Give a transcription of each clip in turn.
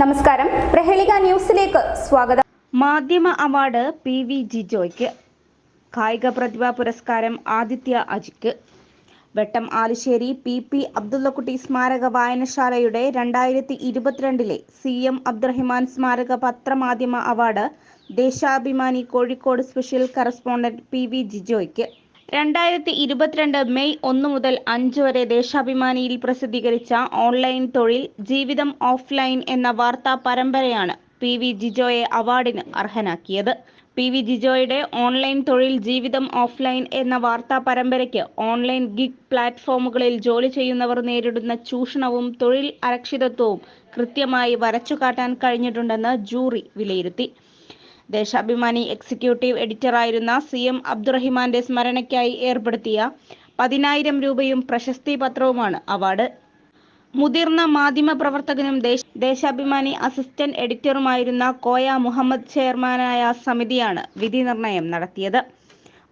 നമസ്കാരം. പ്രഹേളിക ന്യൂസിലേക്ക് സ്വാഗതം. മാധ്യമ അവാർഡ് പി വി ജിജോയ്ക്ക്. കായിക പ്രതിഭാ പുരസ്കാരം ആദിത്യ അജിക്ക്. വെട്ടം ആലുശ്ശേരി പി പി അബ്ദുള്ളക്കുട്ടി സ്മാരക വായനശാലയുടെ രണ്ടായിരത്തി ഇരുപത്തിരണ്ടിലെ സി എം അബ്ദുറഹിമാൻ സ്മാരക പത്രമാധ്യമ award Deshabhimani Kozhikode special correspondent P V ജിജോയ്ക്ക്. രണ്ടായിരത്തി ഇരുപത്തിരണ്ട് മെയ് ഒന്ന് മുതൽ അഞ്ച് വരെ ദേശാഭിമാനിയിൽ പ്രസിദ്ധീകരിച്ച ഓൺലൈൻ തൊഴിൽ ജീവിതം ഓഫ്ലൈൻ എന്ന വാർത്താ പരമ്പരയാണ് പി വി ജിജോയെ അവാർഡിന് അർഹനാക്കിയത്. പി വി ജിജോയുടെ ഓൺലൈൻ തൊഴിൽ ജീവിതം ഓഫ്ലൈൻ എന്ന വാർത്താ പരമ്പരയ്ക്ക് ഓൺലൈൻ ഗിഗ് പ്ലാറ്റ്ഫോമുകളിൽ ജോലി ചെയ്യുന്നവർ നേരിടുന്ന ചൂഷണവും തൊഴിൽ അരക്ഷിതത്വവും കൃത്യമായി വരച്ചു കാട്ടാൻ കഴിഞ്ഞിട്ടുണ്ടെന്ന് ജൂറി വിലയിരുത്തി. ദേശാഭിമാനി എക്സിക്യൂട്ടീവ് എഡിറ്ററായിരുന്ന സി എം അബ്ദുറഹിമാന്റെ സ്മരണയ്ക്കായി ഏർപ്പെടുത്തിയ പതിനായിരം രൂപയും പ്രശസ്തി പത്രവുമാണ് അവാർഡ്. മുതിർന്ന മാധ്യമ പ്രവർത്തകനും ദേശാഭിമാനി അസിസ്റ്റന്റ് എഡിറ്ററുമായിരുന്ന കോയ മുഹമ്മദ് ചെയർമാനായ സമിതിയാണ് വിധി നിർണയം നടത്തിയത്.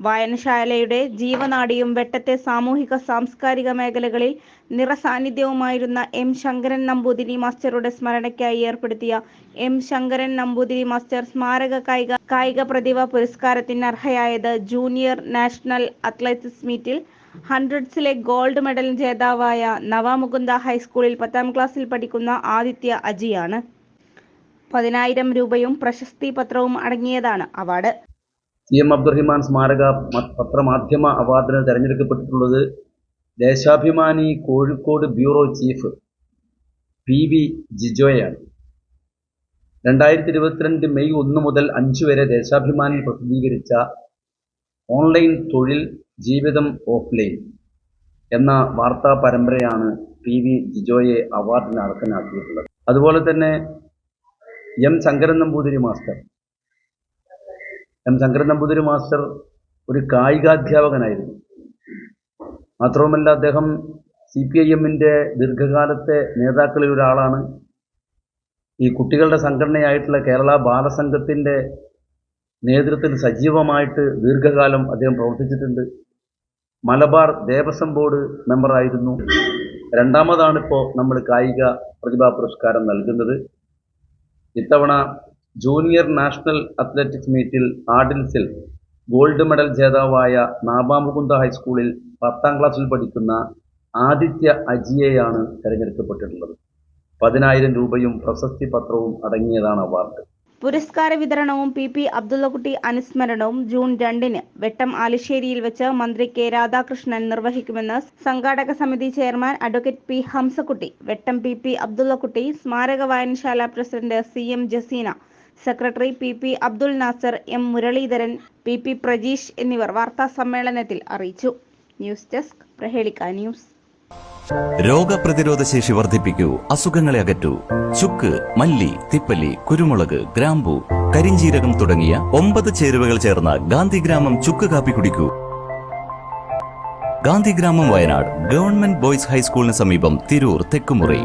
വായനശാലയുടെ ജീവനാഡിയും വെട്ടത്തെ സാമൂഹിക സാംസ്കാരിക മേഖലകളിൽ നിറസാന്നിധ്യവുമായിരുന്ന എം ശങ്കരൻ നമ്പൂതിരി മാസ്റ്ററുടെ സ്മരണയ്ക്കായി ഏർപ്പെടുത്തിയ എം ശങ്കരൻ നമ്പൂതിരി മാസ്റ്റർ സ്മാരക കായിക കായിക പ്രതിഭ പുരസ്കാരത്തിന് അർഹയായത് ജൂനിയർ നാഷണൽ അത്ലറ്റിക്സ് മീറ്റിൽ ഹൺഡ്രഡ്സിലെ ഗോൾഡ് മെഡൽ ജേതാവായ നവാമുകുന്ദ ഹൈസ്കൂളിൽ പത്താം ക്ലാസ്സിൽ പഠിക്കുന്ന ആദിത്യ അജിയാണ്. പതിനായിരം രൂപയും പ്രശസ്തി പത്രവും അടങ്ങിയതാണ് അവാർഡ്. സി എം അബ്ദുറഹിമാൻ സ്മാരക പത്രമാധ്യമ അവാർഡിന് തെരഞ്ഞെടുക്കപ്പെട്ടിട്ടുള്ളത് Deshabhimani Kozhikode bureau chief P V ജിജോയാണ്. രണ്ടായിരത്തി ഇരുപത്തിരണ്ട് മെയ് ഒന്ന് മുതൽ അഞ്ച് വരെ ദേശാഭിമാനി പ്രസിദ്ധീകരിച്ച ഓൺലൈൻ തൊഴിൽ ജീവിതം ഓഫ്ലൈൻ എന്ന വാർത്താ പരമ്പരയാണ് പി വി ജിജോയെ അവാർഡിന് അർഹനാക്കിയിട്ടുള്ളത്. അതുപോലെ തന്നെ M Sankaran Namboothiri master. M Sankaran Namboothiri master ഒരു കായികാധ്യാപകനായിരുന്നു. മാത്രവുമല്ല അദ്ദേഹം സി പി ഐ എമ്മിന്റെ ദീർഘകാലത്തെ നേതാക്കളിൽ ഒരാളാണ്. ഈ കുട്ടികളുടെ സംഘടനയായിട്ടുള്ള കേരള ബാലസംഘത്തിന്റെ നേതൃത്വത്തിൽ സജീവമായിട്ട് ദീർഘകാലം അദ്ദേഹം പ്രവർത്തിച്ചിട്ടുണ്ട്. മലബാർ ദേവസ്വം ബോർഡ് മെമ്പറായിരുന്നു രണ്ടാമതാണിപ്പോൾ നമ്മൾ കായിക പ്രതിഭാ പുരസ്കാരം നൽകുന്നത്. ഇത്തവണ ജൂനിയർ നാഷണൽ അത്ലറ്റിക്സ് മീറ്റിൽ ആർഡിൽസിൽ ഗോൾഡ് മെഡൽ ജേതാവായ നാബാമുകുന്ദ ഹൈസ്കൂളിൽ പത്താം ക്ലാസ്സിൽ പഠിക്കുന്ന ആദിത്യ അജിയെയാണ് തെരഞ്ഞെടുക്കപ്പെട്ടിട്ടുള്ളത്. പതിനായിരം രൂപയും പ്രശസ്തി പത്രവും അടങ്ങിയതാണ് അവാർഡ്. പുരസ്കാര വിതരണവും പി പി അബ്ദുള്ളക്കുട്ടി അനുസ്മരണവും ജൂൺ രണ്ടിന് വെട്ടം ആലിശ്ശേരിയിൽ വെച്ച് മന്ത്രി കെ രാധാകൃഷ്ണൻ നിർവഹിക്കുമെന്ന് സംഘാടക സമിതി chairman advocate P Hamsakutty Vettom P P Abdullakutty സ്മാരക വായനശാല president C M Jaseena secretary P P Abdul Nasar M Muraleedharan P P Prajeesh എന്നിവർ വാർത്താ സമ്മേളനത്തിൽ അറിയിച്ചു. News desk Prahelika news. രോഗപ്രതിരോധ ശേഷി വർദ്ധിപ്പിക്കൂ അസുഖങ്ങളെ അകറ്റൂ. ചുക്ക് മല്ലി തിപ്പല്ലി കുരുമുളക് ഗ്രാമ്പു കരിഞ്ചീരകം തുടങ്ങിയ ഒമ്പത് ചേരുവകൾ ചേർന്ന ഗാന്ധിഗ്രാമം ചുക്ക് കാപ്പി കുടിക്കൂ. ഗാന്ധിഗ്രാമം വയനാട് ഗവൺമെന്റ് ബോയ്സ് ഹൈസ്കൂളിന് സമീപം തിരൂർ തെക്കുമുറി.